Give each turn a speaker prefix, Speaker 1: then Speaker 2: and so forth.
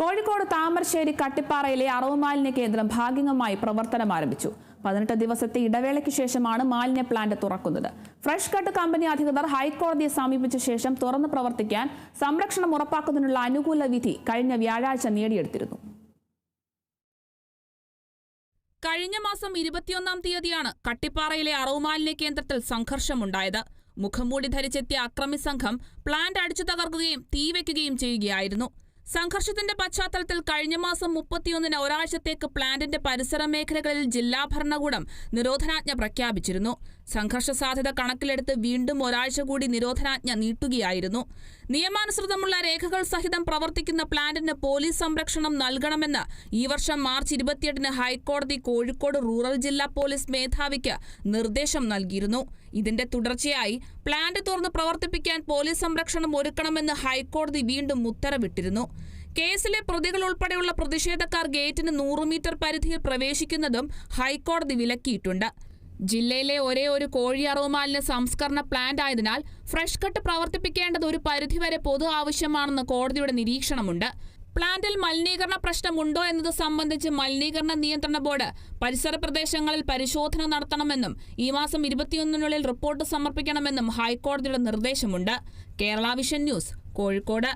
Speaker 1: കോഴിക്കോട് താമരശ്ശേരി കട്ടിപ്പാറയിലെ അറവ് മാലിന്യ കേന്ദ്രം ഭാഗികമായി പ്രവർത്തനം ആരംഭിച്ചു. പതിനെട്ട് ദിവസത്തെ ഇടവേളയ്ക്ക് ശേഷമാണ് മാലിന്യ പ്ലാന്റ് തുറക്കുന്നത്. ഫ്രഷ് കട്ട് കമ്പനി അധികൃതർ ഹൈക്കോടതിയെ സമീപിച്ച ശേഷം തുറന്ന് പ്രവർത്തിക്കാൻ സംരക്ഷണം ഉറപ്പാക്കുന്നതിനുള്ള അനുകൂല വിധി കഴിഞ്ഞ വ്യാഴാഴ്ച നേടിയെടുത്തിരുന്നു.
Speaker 2: കഴിഞ്ഞ മാസം ഇരുപത്തിയൊന്നാം തീയതിയാണ് കട്ടിപ്പാറയിലെ അറവുമാലിന്യ കേന്ദ്രത്തിൽ സംഘർഷമുണ്ടായത്. മുഖംമൂടി ധരിച്ചെത്തിയ അക്രമി സംഘം പ്ലാന്റ് അടിച്ചു തകർക്കുകയും തീവയ്ക്കുകയും ചെയ്യുകയായിരുന്നു. സംഘർഷത്തിന്റെ പശ്ചാത്തലത്തിൽ കഴിഞ്ഞ മാസം മുപ്പത്തിയൊന്നിന് ഒരാഴ്ചത്തേക്ക് പ്ലാന്റിന്റെ പരിസര മേഖലകളിൽ ജില്ലാ ഭരണകൂടം നിരോധനാജ്ഞ പ്രഖ്യാപിച്ചിരുന്നു. സംഘർഷ സാധ്യത കണക്കിലെടുത്ത് വീണ്ടും ഒരാഴ്ച കൂടി നിരോധനാജ്ഞ നീട്ടുകയായിരുന്നു. നിയമാനുസൃതമുള്ള രേഖകൾ സഹിതം പ്രവർത്തിക്കുന്ന പ്ലാന്റിന് പോലീസ് സംരക്ഷണം നൽകണമെന്ന് ഈ വർഷം മാർച്ച് ഇരുപത്തിയെട്ടിന് ഹൈക്കോടതി കോഴിക്കോട് റൂറൽ ജില്ലാ പോലീസ് മേധാവിക്ക് നിർദ്ദേശം നൽകിയിരുന്നു. ഇതിന്റെ തുടർച്ചയായി പ്ലാന്റ് തുറന്ന് പ്രവർത്തിപ്പിക്കാൻ പോലീസ് സംരക്ഷണം ഒരുക്കണമെന്ന് ഹൈക്കോടതി വീണ്ടും ഉത്തരവിട്ടിരുന്നു. കേസിലെ പ്രതികൾ ഉൾപ്പെടെയുള്ള പ്രതിഷേധക്കാർ ഗേറ്റിന് നൂറ് മീറ്റർ പരിധിയിൽ പ്രവേശിക്കുന്നതും ഹൈക്കോടതി വിലക്കിയിട്ടുണ്ട്. ജില്ലയിലെ ഒരേ ഒരു കോഴി അറവുമാലിന്യ സംസ്കരണ പ്ലാന്റ് ആയതിനാൽ ഫ്രഷ് കട്ട് പ്രവർത്തിപ്പിക്കേണ്ടത് ഒരു പരിധിവരെ പൊതു ആവശ്യമാണെന്ന് കോടതിയുടെ നിരീക്ഷണമുണ്ട്. പ്ലാന്റിൽ മലിനീകരണ പ്രശ്നമുണ്ടോ എന്നത് സംബന്ധിച്ച് മലിനീകരണ നിയന്ത്രണ ബോർഡ് പരിസര പ്രദേശങ്ങളിൽ പരിശോധന നടത്തണമെന്നും ഈ മാസം ഇരുപത്തിയൊന്നിനുള്ളിൽ റിപ്പോർട്ട് സമർപ്പിക്കണമെന്നും ഹൈക്കോടതിയുടെ നിർദ്ദേശമുണ്ട്. Kerala Vision News Kozhikode.